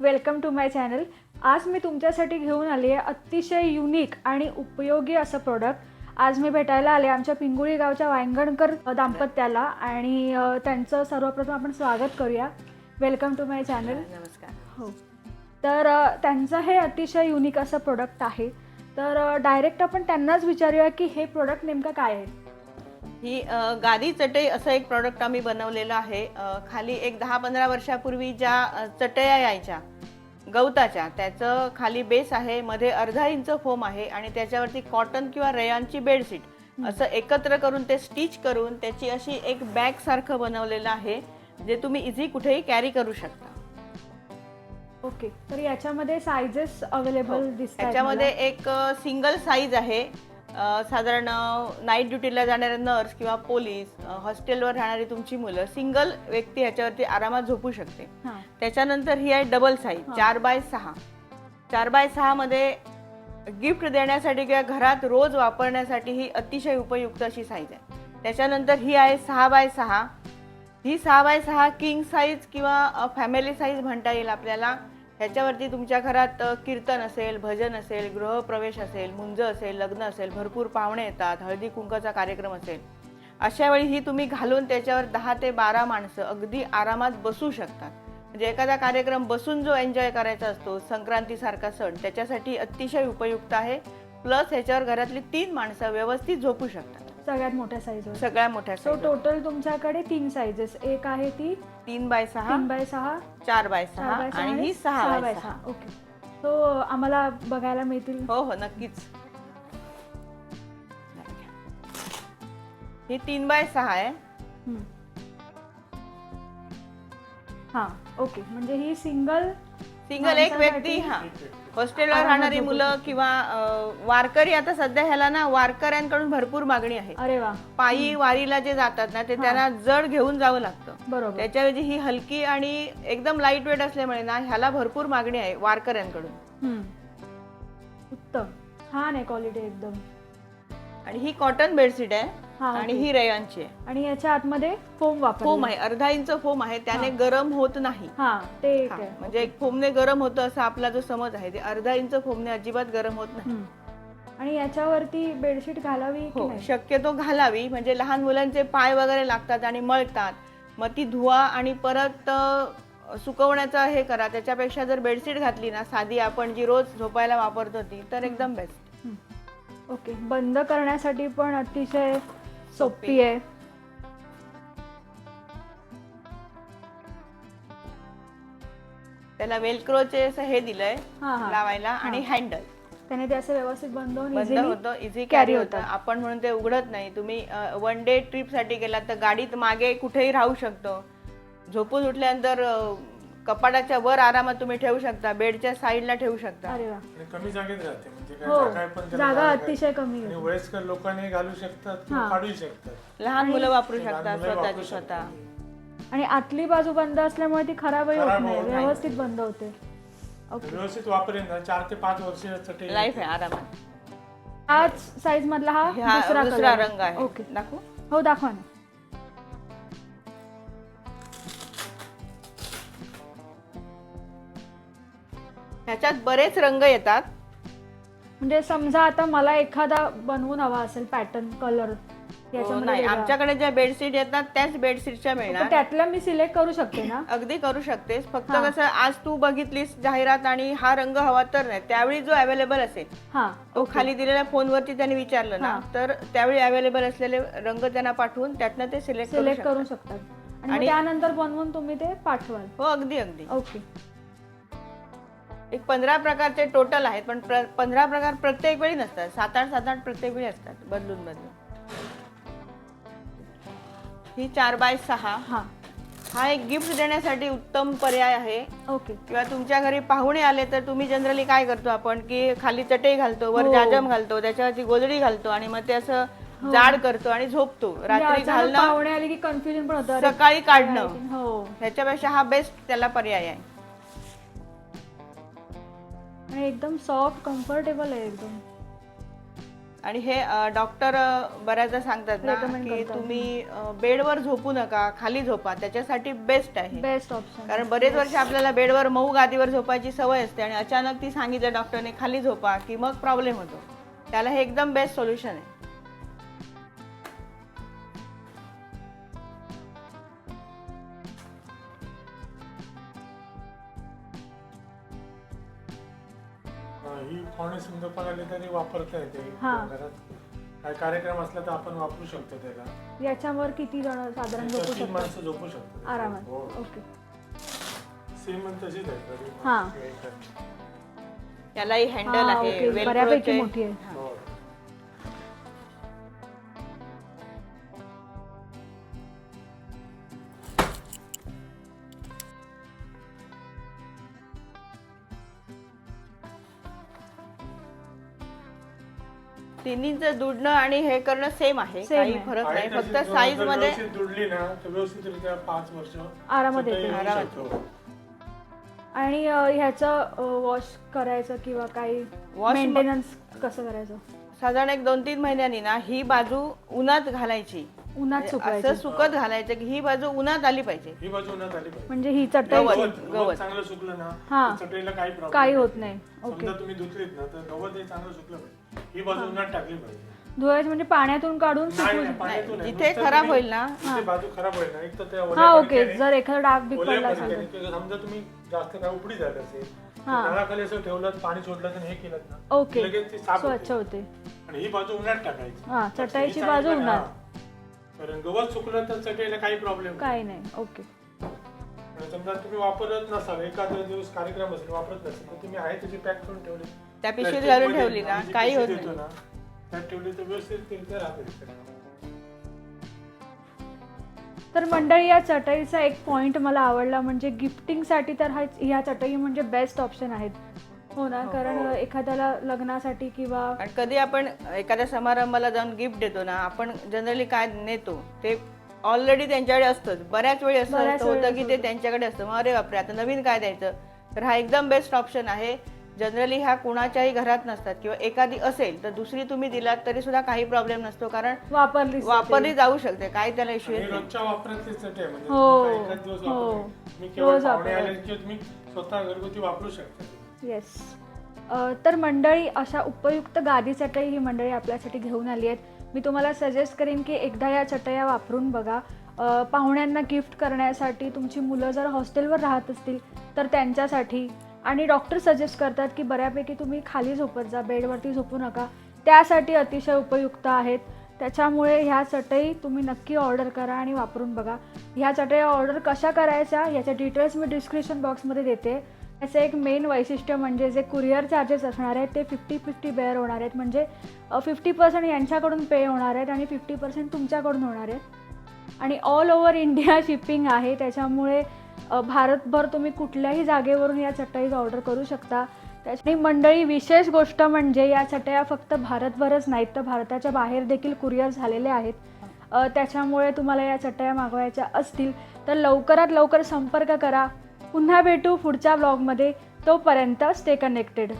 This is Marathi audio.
Welcome to my channel. आज मी तुमच्यासाठी घेऊन आली आहे अतिशय युनिक आणि उपयोगी असं प्रोडक्ट आज मी भेटायला आले आमच्या पिंगुळी गावच्या वांगणकर दाम्पत्याला आणि त्यांचं सर्वप्रथम आपण स्वागत करूया. Welcome to my channel. नमस्कार. हो. तर त्यांचं हे अतिशय युनिक असं प्रोडक्ट आहे. तर डायरेक्ट आपण त्यांनाच विचारूया की हे प्रोडक्ट नेमकं काय आहे? ही गादी चटई असं एक प्रॉडक्ट आम्ही बनवलेलं आहे. खाली एक दहा पंधरा वर्षापूर्वी ज्या चटया यायच्या गवताच्या त्याचं खाली बेस आहे. मध्ये अर्धा इंच फोम आहे आणि त्याच्यावरती कॉटन किंवा रेयांची बेडशीट असं एकत्र करून ते स्टिच करून त्याची अशी एक बॅग सारखं बनवलेलं आहे जे तुम्ही इझी कुठेही कॅरी करू शकता. ओके तर याच्यामध्ये सायझेस अवेलेबल दिसतात. त्याच्यामध्ये एक सिंगल साईज आहे. साधारण नाईट ड्युटीला जाणारे नर्स किंवा पोलीस हॉस्टेलवर राहणारी तुमची मुलं सिंगल व्यक्ती ह्याच्यावरती आरामात झोपू शकते. त्याच्यानंतर ही आहे डबल साईज. चार बाय सहा. चार बाय सहा मध्ये गिफ्ट देण्यासाठी किंवा घरात रोज वापरण्यासाठी ही अतिशय उपयुक्त अशी साईज आहे. त्याच्यानंतर ही आहे सहा बाय सहा. ही सहा बाय सहा किंग साईज किंवा फॅमिली साईज म्हणता येईल आपल्याला. ह्याच्यावरती तुमच्या घरात कीर्तन असेल भजन असेल गृहप्रवेश असेल मुंज असेल लग्न असेल भरपूर पाहुणे येतात हळदी कुंकाचा कार्यक्रम असेल. अशा वेळी ही तुम्ही घालून त्याच्यावर दहा ते बारा माणसं अगदी आरामात बसू शकतात. म्हणजे एखादा कार्यक्रम बसून जो एन्जॉय करायचा असतो संक्रांतीसारखा सण त्याच्यासाठी अतिशय उपयुक्त आहे. प्लस ह्याच्यावर घरातली तीन माणसं व्यवस्थित झोपू शकतात. सगळ्यात मोठ्या साईजवर सगळ्या मोठ्या सो size वर. टोटल तुमच्याकडे तीन साईजेस एक आहे ती तीन बाय सहा तीन बाय सहा चार बाय सहा बाय सहा आणि ही सहा बाय सहा. ओके सो आम्हाला बघायला मिळतील. हो हो नक्कीच. ही तीन बाय सहा आहे. हम्म. हा ओके म्हणजे ही सिंगल सिंगल एक व्यक्ती हा. हॉस्टेलवर आरामात राहणारी मुलं किंवा अं, वारकरी आता सध्या ह्याला ना वारकऱ्यांकडून भरपूर मागणी आहे. अरे वा. पायी वारीला जे जातात ना ते. त्यांना जड घेऊन जावं लागतं. बरोबर. त्याच्याऐवजी ही हलकी आणि एकदम लाइट वेट असल्यामुळे ना ह्याला भरपूर मागणी आहे वारकऱ्यांकडून. हम्म. उत्तम. छान आहे क्वालिटी एकदम. आणि ही कॉटन बेडशीट आहे. हा आणि. ही रेयांची आहे. आणि याच्या आतमध्ये फोम वापर फोम आहे. अर्धा इंच फोम आहे त्याने गरम होत नाही. हा ते एक हा, आहे. म्हणजे एक फोमने गरम होतं असा आपला जो समज आहे ते अर्धा इंच फोमने अजिबात गरम होत नाही. हम्म. आणि याच्यावरती बेडशीट घालावी की हो नाही? शक्यतो घालावी. म्हणजे लहान मुलांचे पाय वगैरे लागतात आणि मळतात. मग ती धुवा आणि परत अ, सुकवण्याचं हे करा. त्याच्यापेक्षा जर बेडशीट घातली ना साधी आपण जी रोज झोपायला वापरतो ती तर एकदम बेस्ट. ओके. बंद करण्यासाठी पण अतिशय सोपी आहे त्याला वेलक्रोचे असं हे दिलंय हा हा. लावायला आणि हँडल त्याने ते असं व्यवस्थित बंद होऊन बंद easily होतं इझी कॅरी होतं. आपण म्हणून ते उघडत नाही. तुम्ही वन डे ट्रिपसाठी गेलात तर गाडीत मागे कुठेही राहू शकतो. झोपून उठल्यानंतर अ, कपाटाच्या वर आरामात तुम्ही ठेवू शकता बेडच्या साईडला ठेवू शकता. अरे वा. आणि कमी जागेत राहते म्हणजे काय हो जागा पण त्याला जागा जागा अतिशय कमी आणि आहे वयस्कर लोकांनी घालू शकतात किंवा हा. काढू शकतात. लहान मुलं वापरू लहान शकतात मुलं वापरू स्वतःची स्वतः. शकतात. आणि आतली बाजू बंद असल्यामुळे ती खराबही होत खराब नाही होत नाही. व्यवस्थित बंद होते. ओके. व्यवस्थित वापरेन ना चार ते पाच वर्षासाठी लाईफ आहे आरामात. हाच साईज मधला हा हा दुसरा दुसरा color. रंग आहे. ओके. दाखवू? हो दाखवा ना. ह्याच्यात बरेच रंग येतात. म्हणजे समजा आता मला एखादा बनवून हवा असेल पॅटर्न कलर हो, नाही आमच्याकडे ज्या बेडशीट येतात त्याच बेडशीटच्या मिळणार. त्यातला मी सिलेक्ट करू शकते ना? अगदी करू शकतेस. फक्त हा. कसं आज तू बघितलीस जाहिरात आणि हा रंग हवा तर नाही. त्यावेळी जो अवेलेबल असेल हा तो खाली दिलेल्या फोनवरती त्यांनी विचारलं ना हा. तर त्यावेळी अवेलेबल असलेले रंग त्यांना पाठवून त्यातनं ते सिलेक्ट करू सिलेक्ट करू शकतात. शकतात. आणि मग आणि- त्यानंतर बनवून तुम्ही ते पाठवाल. हो अगदी अगदी. ओके. एक पंधरा प्रकारचे टोटल आहेत पण प्र- पंधरा प्रकार प्रत्येक वेळी नसतात. सात आठ सात आठ प्रत्येक वेळी असतात बदलून बदलून ही चार बाय सहा. हा. हा एक गिफ्ट देण्यासाठी उत्तम पर्याय आहे. ओके. किंवा तुमच्या घरी पाहुणे आले तर तुम्ही जनरली काय करतो आपण? की खाली चटई घालतो वर हो. जाजम घालतो त्याच्यावरती गोदडी घालतो आणि मग ते असं हो. जाड करतो आणि झोपतो. रात्री घालणं पाहुणे आले की कन्फ्युजन पण होतं. अरे, सकाळी काढणं. हो. ह्याच्यापेक्षा हा बेस्ट त्याला पर्याय आहे. आणि एकदम सॉफ्ट कम्फर्टेबल आहे एकदम. आणि हे डॉक्टर बऱ्याचदा सांगतात ना Recommend की करतात. तुम्ही अ, बेडवर झोपू नका खाली झोपा. त्याच्यासाठी बेस्ट आहे. बेस्ट ऑप्शन कारण बरेच वर्ष आपल्याला बेडवर मऊ गादीवर झोपायची सवय असते आणि अचानक ती सांगितलं डॉक्टरने खाली झोपा की मग प्रॉब्लेम होतो. त्याला हे एकदम बेस्ट सोल्युशन आहे. समजा पण आले तरी वापरता येते हा. घरात काय कार्यक्रम असला तर आपण वापरू शकतो त्याला याच्यावर किती जण साधारण झोपू त्याच्यावर तीन शकतात माणसं झोपू शकतात आरामात हो. ओके सेम तशीच आहे तरी हा. यालाही हँडल हा, आहे ओके. Velcro बऱ्यापैकी चे- मोठी आहे. तिन्हीचं दुडणं आणि हे करणं सेम आहे Same काही आहे. फरक नाही फक्त साईजमध्ये दुडली ना तर व्यवस्थितरित्या पाच वर्ष आरामात येते. येऊ आरामात शकतो. आणि अ, ह्याचं वॉश करायचं किंवा काही Wash मेंटेनन्स कसं करायचं साधारण एक दोन तीन महिन्यांनी ना ही बाजू उन्हात घालायची उन्हात सुकवायचं असं सुकत घालायचं की ही बाजू उन्हात आली पाहिजे ही बाजू उन्हात आली पाहिजे म्हणजे ही चटई गवत. गवत गवत. गवत चांगलं सुकलं ना हा. तर चटईला काही प्रॉब्लेम काही होत नाही ओके समजा तुम्ही धुतलीत ना तर गवत हे चांगलं सुकलं पाहिजे ही बाजू उन्हात टाकली पाहिजे. धुवायचं म्हणजे पाण्यातून काढून नाही, नाही. पाण्यातून नाही. नुसतं खराब तुम्ही- होईल ना, बाजू खराब होईल ना एक तर त्या हा ओके. जर एखादा डाग बिग ओल्या पडला असेल किंवा समजा तुम्ही जास्त काय उपडी झालं असेल हा. नळाखाली असं ठेवलं पाणी सोडलं तर हे केलं ना ओके. लगेच ती साफ स्वच्छ होते. होते. आणि ही बाजू उन्हात टाकायची. हा, ही चांगली बाजू पण- उन्हात. हा. कारण गवत सुकलं तर चटईला काही प्रॉब्लेम काही नाही ओके. आणि समजा तुम्ही वापरत नसाल एखादा दिवस कार्यक्रम असेल वापरत नसेल तर तुम्ही आहे त्याची पॅक करून ठेवली. त्या पिशवीत घालून ठेवली ना, काही होत नाही. तर मंडळी या चटईचा एक पॉइंट मला आवडला म्हणजे गिफ्टिंगसाठी तर हा ह्या चटई म्हणजे बेस्ट ऑप्शन आहेत हो ना कारण हो. एखाद्याला लग्नासाठी किंवा आणि कधी आपण एखाद्या समारंभाला जाऊन गिफ्ट देतो ना आपण जनरली काय नेतो ते ऑलरेडी त्यांच्याकडे असतंच बऱ्याच वेळी असं बऱ्याच होतं की ते. त्यांच्याकडे असतं मग अरे बापरे आता नवीन काय द्यायचं तर हा एकदम बेस्ट ऑप्शन आहे जनरली ह्या कुणाच्याही घरात नसतात किंवा एखादी असेल तर दुसरी तुम्ही दिलात तरी सुद्धा काही प्रॉब्लेम नसतो कारण वापरली वापरली जाऊ शकते. काही त्याला इश्यू आणि येत नाही रोजच्या आहे म्हणजे हो, तुम्ही काय एखाद दिवस हो. वापरली. तुम्ही केवळ रोज पाहुणे वापरायला. आले की तुम्ही स्वतः घरगुती वापरू शकता. येस तर मंडळी अशा उपयुक्त गादी चटई ही मंडळी आपल्यासाठी घेऊन आली आहेत. मी तुम्हाला सजेस्ट करेन की एकदा या चटया वापरून बघा. अ, पाहुण्यांना गिफ्ट करण्यासाठी तुमची मुलं जर हॉस्टेलवर राहत असतील तर त्यांच्यासाठी आणि डॉक्टर सजेस्ट करतात की बऱ्यापैकी तुम्ही खाली झोपत जा बेडवरती झोपू नका. त्यासाठी अतिशय उपयुक्त आहेत. त्याच्यामुळे ह्या चटई तुम्ही नक्की ऑर्डर करा आणि वापरून बघा. ह्या चटया ऑर्डर कशा करायच्या याच्या डिटेल्स मी डिस्क्रिप्शन बॉक्समध्ये देते. याचं एक मेन वैशिष्ट्य म्हणजे जे कुरिअर चार्जेस असणार आहेत ते फिफ्टी फिफ्टी बेअर होणार आहेत. म्हणजे फिफ्टी पर्सेंट यांच्याकडून पे होणार आहेत आणि फिफ्टी पर्सेंट तुमच्याकडून होणार आहेत. आणि ऑल ओव्हर इंडिया शिपिंग आहे. त्याच्यामुळे भारतभर तुम्ही कुठल्याही जागेवरून या चटईज ऑर्डर करू शकता. त्याची मंडळी विशेष गोष्ट म्हणजे या चटया फक्त भारतभरच नाहीत तर भारताच्या बाहेर देखील कुरिअर झालेले आहेत. त्याच्यामुळे तुम्हाला या चटया मागवायच्या असतील तर लवकरात लवकर संपर्क करा. पुन्हा भेटू पुढच्या ब्लॉगमध्ये. तोपर्यंत स्टे कनेक्टेड